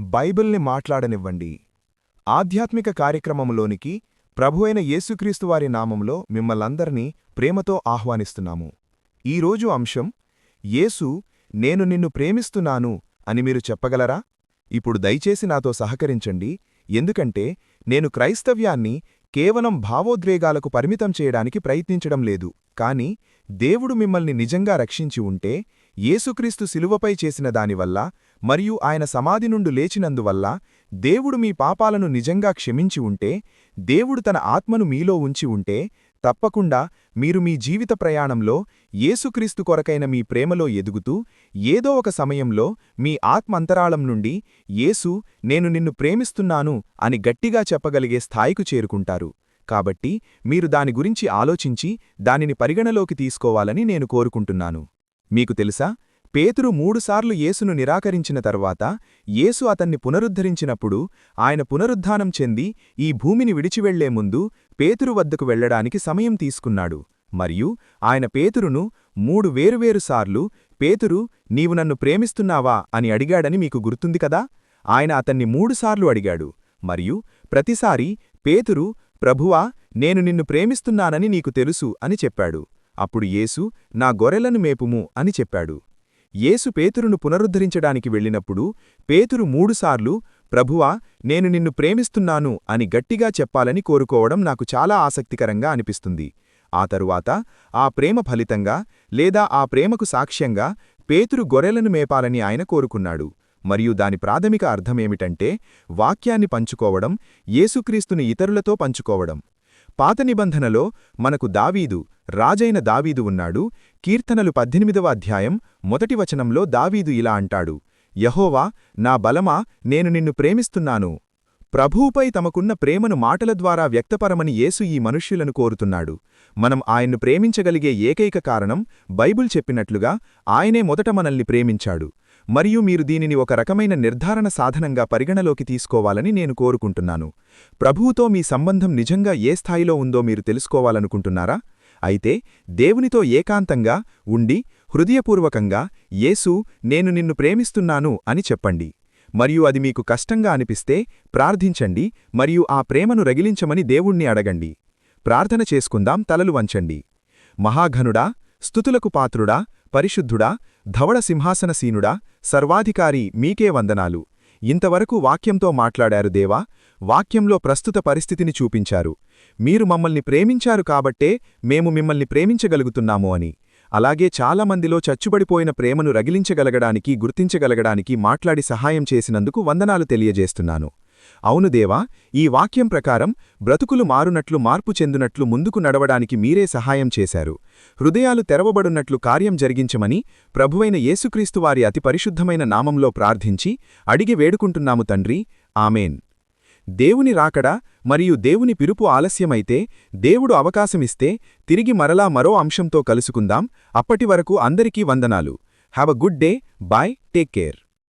బైబిల్ని మాట్లాడనివ్వండి. ఆధ్యాత్మిక కార్యక్రమంలోనికి ప్రభువైన యేసుక్రీస్తువారి నామంలో మిమ్మల్నందరినీ ప్రేమతో ఆహ్వానిస్తున్నాము. ఈరోజు అంశం యేసు నేను నిన్ను ప్రేమిస్తున్నాను అని మీరు చెప్పగలరా? ఇప్పుడు దయచేసి నాతో సహకరించండి. ఎందుకంటే నేను క్రైస్తవ్యాన్ని కేవలం భావోద్వేగాలకు పరిమితం చేయడానికి ప్రయత్నించడం లేదు. కాని దేవుడు మిమ్మల్ని నిజంగా రక్షించి ఉంటే యేసుక్రీస్తు శిలువపై చేసిన దానివల్ల మరియు ఆయన సమాధి నుండు లేచినందువల్ల దేవుడు మీ పాపాలను నిజంగా క్షమించి ఉంటే దేవుడు తన ఆత్మను మీలో ఉంచి ఉంటే తప్పకుండా మీరు మీ జీవిత ప్రయాణంలో యేసుక్రీస్తు కొరకైన మీ ప్రేమలో ఎదుగుతూ ఏదో ఒక సమయంలో మీ ఆత్మంతరాళం నుండి యేసు నేను నిన్ను ప్రేమిస్తున్నాను అని గట్టిగా చెప్పగలిగే స్థాయికు చేరుకుంటారు. కాబట్టి మీరు దాని గురించి ఆలోచించి దానిని పరిగణలోకి తీసుకోవాలని నేను కోరుకుంటున్నాను. మీకు తెలుసా? పేతురు మూడుసార్లు యేసును నిరాకరించిన తర్వాత యేసు అతన్ని పునరుద్ధరించినప్పుడు ఆయన పునరుద్ధానం చెంది ఈ భూమిని విడిచివెళ్ళే ముందు పేతురు వద్దకు వెళ్ళడానికి సమయం తీసుకున్నాడు. మరియు ఆయన పేతురును మూడు వేరువేరుసార్లు పేతురు నీవు నన్ను ప్రేమిస్తున్నావా? అని అడిగాడని మీకు గుర్తుంది కదా? ఆయన అతన్ని మూడుసార్లు అడిగాడు. మరియు ప్రతిసారీ పేతురు ప్రభువా నేను నిన్ను ప్రేమిస్తున్నానని నీకు తెలుసు అని చెప్పాడు. అప్పుడు యేసు నా గొర్రెలను మేపుము అని చెప్పాడు. యేసు పేతురును పునరుద్ధరించడానికి వెళ్ళినప్పుడు పేతురు మూడుసార్లు ప్రభువా నేను నిన్ను ప్రేమిస్తున్నాను అని గట్టిగా చెప్పాలని కోరుకోవడం నాకు చాలా ఆసక్తికరంగా అనిపిస్తుంది. ఆ తరువాత ఆ ప్రేమ ఫలితంగా లేదా ఆ ప్రేమకు సాక్ష్యంగా పేతురు గొర్రెలను మేపాలని ఆయన కోరుకున్నాడు. మరియు దాని ప్రాథమిక అర్థమేమిటంటే వాక్యాన్ని పంచుకోవడం యేసుక్రీస్తుని ఇతరులతో పంచుకోవడం. పాత నిబంధనలో మనకు దావీదు రాజైన దావీదు ఉన్నాడు. కీర్తనలు పద్దెనిమిదవ అధ్యాయం మొదటి వచనంలో దావీదు ఇలా అంటాడు. యహోవా నా బలమా నేను నిన్ను ప్రేమిస్తున్నాను. ప్రభువుపై తమకున్న ప్రేమను మాటల ద్వారా వ్యక్తపరమని యేసు ఈ మనుష్యులను కోరుతున్నాడు. మనం ఆయన్ను ప్రేమించగలిగే ఏకైక కారణం బైబుల్ చెప్పినట్లుగా ఆయనే మొదట మనల్ని ప్రేమించాడు. మరియు మీరు దీనిని ఒక రకమైన నిర్ధారణ సాధనంగా పరిగణలోకి తీసుకోవాలని నేను కోరుకుంటున్నాను. ప్రభువుతో మీ సంబంధం నిజంగా ఏ స్థాయిలో ఉందో మీరు తెలుసుకోవాలనుకుంటున్నారా? అయితే దేవునితో ఏకాంతంగా ఉండి హృదయపూర్వకంగా యేసు నేను నిన్ను ప్రేమిస్తున్నాను అని చెప్పండి. మరియు అది మీకు కష్టంగా అనిపిస్తే ప్రార్థించండి మరియు ఆ ప్రేమను రగిలించమని దేవుణ్ణి అడగండి. ప్రార్థన చేసుకుందాం తలలు వంచండి. మహాఘనుడా స్థుతులకు పాత్రుడా పరిశుద్ధుడా ధవళ సింహాసనసీనుడా సర్వాధికారి మీకే వందనాలు. ఇంతవరకు వాక్యంతో మాట్లాడారు దేవా వాక్యంలో ప్రస్తుత పరిస్థితిని చూపించారు. మీరు మమ్మల్ని ప్రేమించారు కాబట్టే మేము మిమ్మల్ని ప్రేమించగలుగుతున్నాము అని. అలాగే చాలామందిలో చచ్చుబడిపోయిన ప్రేమను రగిలించగలగడానికి గుర్తించగలగడానికి మాట్లాడి సహాయం చేసినందుకు వందనాలు తెలియజేస్తున్నాను. అవును దేవా ఈ వాక్యం ప్రకారం బ్రతుకులు మారునట్లు మార్పు చెందునట్లు ముందుకు నడవడానికి మీరే సహాయం చేశారు. హృదయాలు తెరవబడున్నట్లు కార్యం జరిగించమని ప్రభువైన యేసుక్రీస్తు వారి అతి పరిశుద్ధమైన నామంలో ప్రార్థించి అడిగి వేడుకుంటున్నాము తండ్రి. ఆమెన్. దేవుని రాకడా మరియు దేవుని పిలుపు ఆలస్యమైతే దేవుడు అవకాశమిస్తే తిరిగి మరలా మరో అంశంతో కలుసుకుందాం. అప్పటివరకు అందరికీ వందనాలు. Have a good day bye take care